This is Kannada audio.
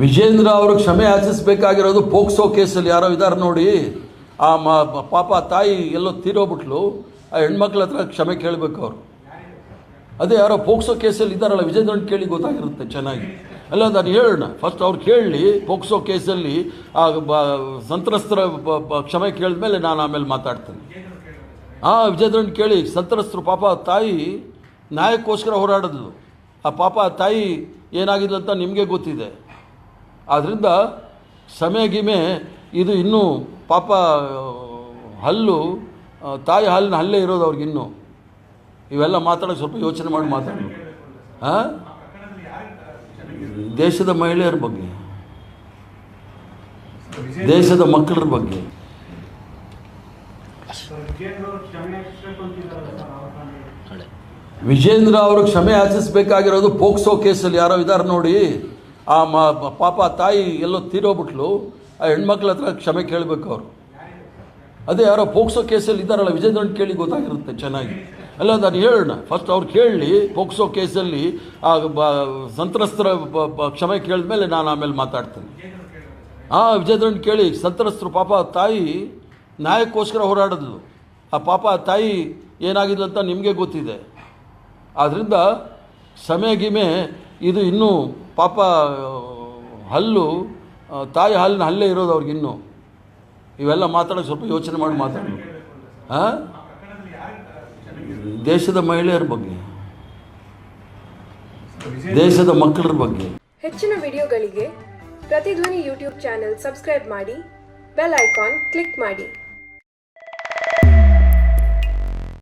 ವಿಜೇಂದ್ರ ಅವರು ಕ್ಷಮೆ ಯಾಚಿಸಬೇಕಾಗಿರೋದು ಪೋಕ್ಸೋ ಕೇಸಲ್ಲಿ ಯಾರೋ ಇದ್ದಾರೆ ನೋಡಿ. ಆ ಮ ಪಾಪ ತಾಯಿ ಎಲ್ಲೋ ತೀರೋಗ್ಬಿಟ್ಲು. ಆ ಹೆಣ್ಮಕ್ಳ ಹತ್ರ ಕ್ಷಮೆ ಕೇಳಬೇಕು ಅವರು. ಅದೇ ಯಾರೋ ಪೋಕ್ಸೋ ಕೇಸಲ್ಲಿ ಇದ್ದಾರಲ್ಲ ವಿಜೇಂದ್ರನ್ ಕೇಳಿ ಗೊತ್ತಾಗಿರುತ್ತೆ ಚೆನ್ನಾಗಿ. ಅಲ್ಲ ನಾನು ಹೇಳೋಣ. ಫಸ್ಟ್ ಅವ್ರು ಕೇಳಲಿ ಪೋಕ್ಸೋ ಕೇಸಲ್ಲಿ ಆ ಬ ಸಂತ್ರಸ್ತರ ಕ್ಷಮೆ ಕೇಳಿದ್ಮೇಲೆ ನಾನು ಆಮೇಲೆ ಮಾತಾಡ್ತೇನೆ. ಹಾಂ ವಿಜೇಂದ್ರನ್ ಕೇಳಿ ಸಂತ್ರಸ್ತರು ಪಾಪ ತಾಯಿ ನ್ಯಾಯಕ್ಕೋಸ್ಕರ ಹೋರಾಡಿದ್ಲು ಆ ಪಾಪ ತಾಯಿ ಏನಾಗಿದ್ಲು ಅಂತ ನಿಮಗೆ ಗೊತ್ತಿದೆ. ಆದ್ದರಿಂದ ಸಮಯ ಗಿಮೆ ಇದು ಇನ್ನೂ ಪಾಪ, ಹಲ್ಲು ತಾಯಿ ಹಾಲಿನ ಹಲ್ಲೇ ಇರೋದು ಅವ್ರಿಗಿನ್ನೂ ಇವೆಲ್ಲ ಮಾತಾಡೋಕೆ ಸ್ವಲ್ಪ ಯೋಚನೆ ಮಾಡಿ ಮಾತಾಡೋದು ಹಾಂ ದೇಶದ ಮಹಿಳೆಯರ ಬಗ್ಗೆ. ದೇಶದ ಮಕ್ಕಳ ಬಗ್ಗೆ. ವಿಜೇಂದ್ರ ಅವರು ಕ್ಷಮೆ ಯಾಚಿಸಬೇಕಾಗಿರೋದು ಪೋಕ್ಸೋ ಕೇಸಲ್ಲಿ ಯಾರೋ ಇದ್ದಾರೆ ನೋಡಿ. ಆ ಮ, ಪಾಪ ತಾಯಿ ಎಲ್ಲೋ ತೀರೋಗ್ಬಿಟ್ಲು. ಆ ಹೆಣ್ಮಕ್ಳ ಹತ್ರ ಕ್ಷಮೆ ಕೇಳಬೇಕು ಅವರು. ಅದೇ ಯಾರೋ ಪೋಕ್ಸೋ ಕೇಸಲ್ಲಿ ಇದ್ದಾರಲ್ಲ, ವಿಜೇಂದ್ರನ್ ಕೇಳಿ ಗೊತ್ತಾಗಿರುತ್ತೆ ಚೆನ್ನಾಗಿ. ಅಲ್ಲ ನಾನು ಹೇಳೋಣ. ಫಸ್ಟ್ ಅವ್ರು ಕೇಳಲಿ ಪೋಕ್ಸೋ ಕೇಸಲ್ಲಿ ಆ ಸಂತ್ರಸ್ತರ ಕ್ಷಮೆ ಕೇಳಿದ್ಮೇಲೆ ನಾನು ಆಮೇಲೆ ಮಾತಾಡ್ತೇನೆ. ಹಾಂ ವಿಜೇಂದ್ರನ್ ಕೇಳಿ ಸಂತ್ರಸ್ತರು ಪಾಪ ತಾಯಿ ನಾಯಕ್ಕೋಸ್ಕರ ಹೋರಾಡೋದು. ಆ ಪಾಪ ತಾಯಿ ಏನಾಗಿದೆ ಅಂತ ನಿಮಗೆ ಗೊತ್ತಿದೆ. ಆದ್ದರಿಂದ ಸಮಯ ಗಿಮೆ, ಇದು ಇನ್ನೂ ಪಾಪ ಹಲ್ಲು ತಾಯಿ ಹಾಲಿನ ಹಲ್ಲೇ ಇರೋದು ಅವ್ರಿಗಿನ್ನೂ ಇವೆಲ್ಲ ಮಾತಾಡೋಕೆ ಸ್ವಲ್ಪ ಯೋಚನೆ ಮಾಡಿ ಮಾತಾಡೋದು ಹಾಂ ದೇಶದ ಮಹಿಳೆಯರ ಬಗ್ಗೆ. ದೇಶದ ಮಕ್ಕಳ ಬಗ್ಗೆ. ಹೆಚ್ಚಿನ ವಿಡಿಯೋಗಳಿಗೆ ಪ್ರತಿಧ್ವನಿ ಯೂಟ್ಯೂಬ್ ಚಾನೆಲ್ ಸಬ್ಸ್ಕ್ರೈಬ್ ಮಾಡಿ, ಬೆಲ್ ಐಕಾನ್ ಕ್ಲಿಕ್ ಮಾಡಿ.